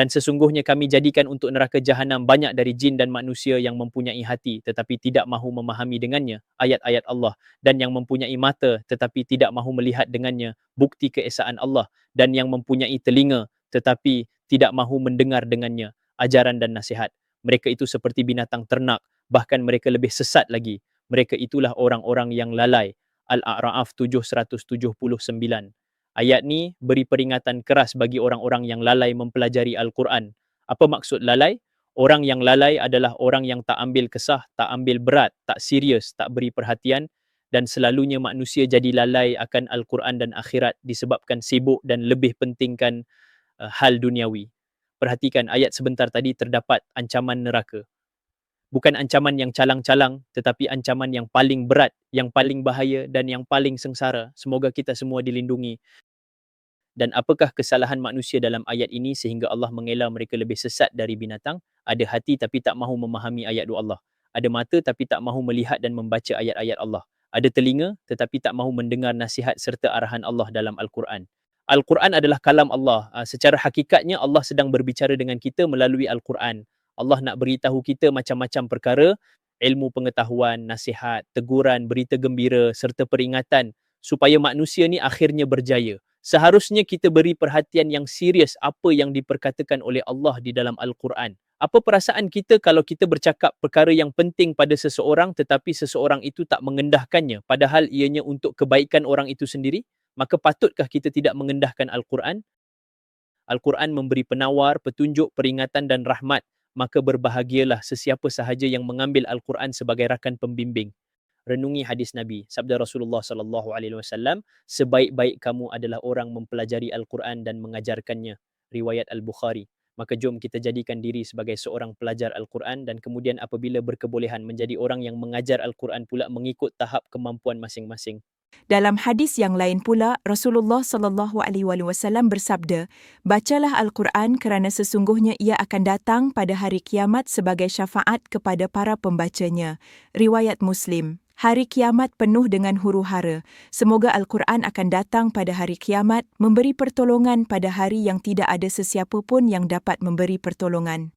Dan sesungguhnya kami jadikan untuk neraka jahanam banyak dari jin dan manusia yang mempunyai hati tetapi tidak mahu memahami dengannya ayat-ayat Allah dan yang mempunyai mata tetapi tidak mahu melihat dengannya bukti keesaan Allah dan yang mempunyai telinga tetapi tidak mahu mendengar dengannya ajaran dan nasihat. Mereka itu seperti binatang ternak bahkan mereka lebih sesat lagi. Mereka itulah orang-orang yang lalai. Al-A'ra'af 779. Ayat ni beri peringatan keras bagi orang-orang yang lalai mempelajari Al-Quran. Apa maksud lalai? Orang yang lalai adalah orang yang tak ambil kesah, tak ambil berat, tak serius, tak beri perhatian dan selalunya manusia jadi lalai akan Al-Quran dan akhirat disebabkan sibuk dan lebih pentingkan uh, hal duniawi. Perhatikan ayat sebentar tadi terdapat ancaman neraka. Bukan ancaman yang calang-calang tetapi ancaman yang paling berat, yang paling bahaya dan yang paling sengsara. Semoga kita semua dilindungi. Dan apakah kesalahan manusia dalam ayat ini sehingga Allah mengelak mereka lebih sesat dari binatang? Ada hati tapi tak mahu memahami ayat doa Allah. Ada mata tapi tak mahu melihat dan membaca ayat-ayat Allah. Ada telinga tetapi tak mahu mendengar nasihat serta arahan Allah dalam Al-Quran. Al-Quran adalah kalam Allah. Ah, secara hakikatnya Allah sedang berbicara dengan kita melalui Al-Quran. Allah nak beritahu kita macam-macam perkara, ilmu pengetahuan, nasihat, teguran, berita gembira serta peringatan supaya manusia ni akhirnya berjaya. Seharusnya kita beri perhatian yang serius apa yang diperkatakan oleh Allah di dalam Al-Quran. Apa perasaan kita kalau kita bercakap perkara yang penting pada seseorang tetapi seseorang itu tak mengendahkannya padahal ianya untuk kebaikan orang itu sendiri? Maka patutkah kita tidak mengendahkan Al-Quran? Al-Quran memberi penawar, petunjuk, peringatan dan rahmat maka berbahagialah sesiapa sahaja yang mengambil Al-Quran sebagai rakan pembimbing. Renungi hadis Nabi, sabda Rasulullah sallallahu alaihi wasallam, sebaik-baik kamu adalah orang mempelajari Al-Quran dan mengajarkannya. Riwayat Al-Bukhari. Maka jom kita jadikan diri sebagai seorang pelajar Al-Quran dan kemudian apabila berkebolehan menjadi orang yang mengajar Al-Quran pula mengikut tahap kemampuan masing-masing. Dalam hadis yang lain pula, Rasulullah sallallahu alaihi wasallam bersabda, "Bacalah Al-Quran kerana sesungguhnya ia akan datang pada hari kiamat sebagai syafaat kepada para pembacanya." Riwayat Muslim. Hari kiamat penuh dengan huru-hara. Semoga Al-Quran akan datang pada hari kiamat, memberi pertolongan pada hari yang tidak ada sesiapa pun yang dapat memberi pertolongan.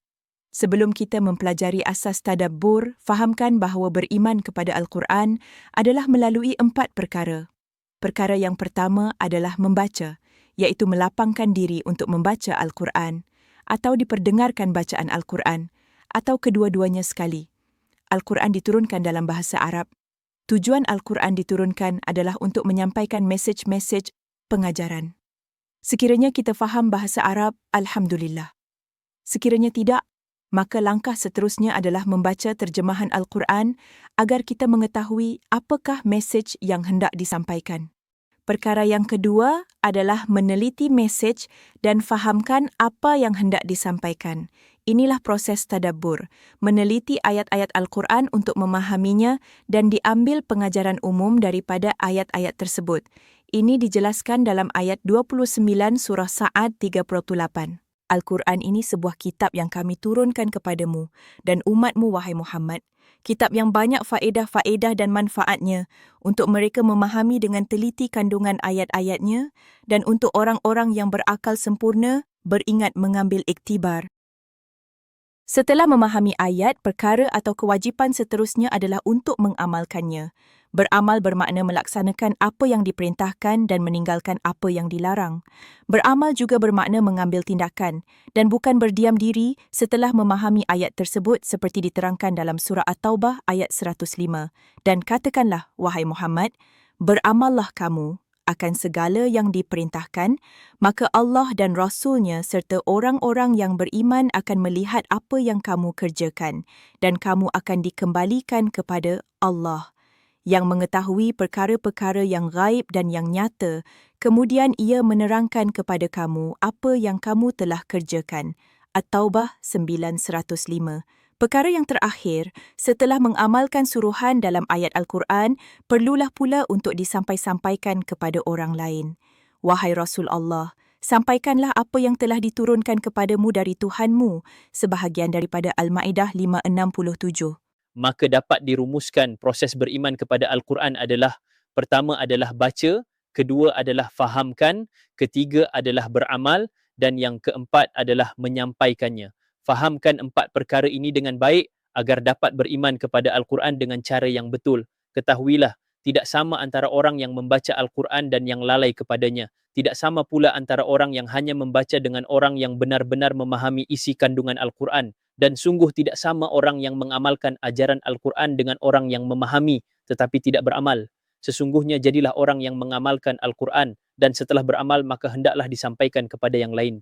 Sebelum kita mempelajari asas tadabbur, fahamkan bahawa beriman kepada Al-Quran adalah melalui empat perkara. Perkara yang pertama adalah membaca, iaitu melapangkan diri untuk membaca Al-Quran atau diperdengarkan bacaan Al-Quran atau kedua-duanya sekali. Al-Quran diturunkan dalam bahasa Arab. Tujuan Al-Quran diturunkan adalah untuk menyampaikan mesej-mesej pengajaran. Sekiranya kita faham bahasa Arab, Alhamdulillah. Sekiranya tidak, maka langkah seterusnya adalah membaca terjemahan Al-Quran agar kita mengetahui apakah mesej yang hendak disampaikan. Perkara yang kedua adalah meneliti mesej dan fahamkan apa yang hendak disampaikan. Inilah proses tadabbur, meneliti ayat-ayat Al-Quran untuk memahaminya dan diambil pengajaran umum daripada ayat-ayat tersebut. Ini dijelaskan dalam ayat 29 surah Sa'ad 38. Al-Quran ini sebuah kitab yang kami turunkan kepadamu dan umatmu, wahai Muhammad. Kitab yang banyak faedah-faedah dan manfaatnya untuk mereka memahami dengan teliti kandungan ayat-ayatnya dan untuk orang-orang yang berakal sempurna beringat mengambil iktibar. Setelah memahami ayat, perkara atau kewajipan seterusnya adalah untuk mengamalkannya. Beramal bermakna melaksanakan apa yang diperintahkan dan meninggalkan apa yang dilarang. Beramal juga bermakna mengambil tindakan dan bukan berdiam diri setelah memahami ayat tersebut seperti diterangkan dalam surah At-Taubah ayat 105. Dan katakanlah, wahai Muhammad, beramallah kamu akan segala yang diperintahkan, maka Allah dan Rasulnya serta orang-orang yang beriman akan melihat apa yang kamu kerjakan dan kamu akan dikembalikan kepada Allah yang mengetahui perkara-perkara yang gaib dan yang nyata, kemudian ia menerangkan kepada kamu apa yang kamu telah kerjakan. At-Taubah 905. Perkara yang terakhir, setelah mengamalkan suruhan dalam ayat Al-Quran, perlulah pula untuk disampai-sampaikan kepada orang lain. Wahai Rasul Allah, sampaikanlah apa yang telah diturunkan kepadamu dari Tuhanmu, sebahagian daripada Al-Ma'idah 567 maka dapat dirumuskan proses beriman kepada Al-Quran adalah pertama adalah baca, kedua adalah fahamkan, ketiga adalah beramal dan yang keempat adalah menyampaikannya. Fahamkan empat perkara ini dengan baik agar dapat beriman kepada Al-Quran dengan cara yang betul. Ketahuilah, tidak sama antara orang yang membaca Al-Quran dan yang lalai kepadanya. Tidak sama pula antara orang yang hanya membaca dengan orang yang benar-benar memahami isi kandungan Al-Quran. Dan sungguh tidak sama orang yang mengamalkan ajaran Al-Quran dengan orang yang memahami tetapi tidak beramal. Sesungguhnya jadilah orang yang mengamalkan Al-Quran dan setelah beramal maka hendaklah disampaikan kepada yang lain.